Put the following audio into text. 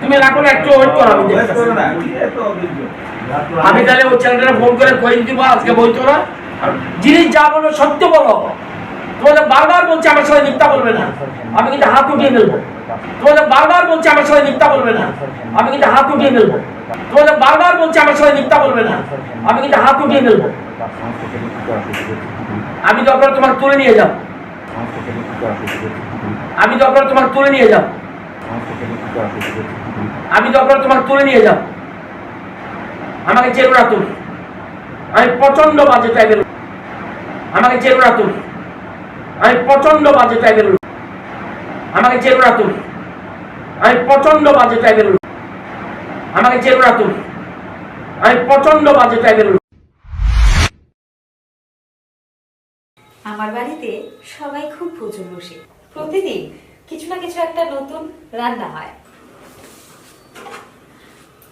তুমি রাখো না একটু ওয়েট করো আমি তাহলে ওই চ্যানেলটা ফোন করে কয়ে দিব আজকে বইতো না জিনিস যা বলো সত্য বলো। তোমাদের বারবার বলছে আমার সঙ্গে মিথ্যা বলবে না। আমি কিন্তু হাত উঠিয়ে ফেলব। তোমাদের বারবার বলছে আমার সঙ্গে মিথ্যা বলবে না। আমি কিন্তু হাত উঠিয়ে ফেলব। তোমাদের বারবার বলছে আমার সঙ্গে মিথ্যা বলবে না। আমি কিন্তু হাত উঠিয়ে ফেলব। আমি দরকার তোমাকে তুলে নিয়ে যাব। আমি দরকার তোমাকে তুলে নিয়ে যাব। আমি দরকার তোমাকে তুলে নিয়ে যাব আমাকে চেনো না তুমি আমি প্রচণ্ড বাজে টাইপের। আমাকে চেনো না তুমি আমি প্রচণ্ড বাজে টাইপের। আমাকে চেনো না তুমি আমি প্রচণ্ড বাজে টাইপের। আমাকে চেনো না তুমি আমি প্রচণ্ড বাজে টাইপের। আমার বাড়িতে সবাই খুব প্রচুর বসে প্রতিদিন কিছু না কিছু একটা নতুন রান্না হয়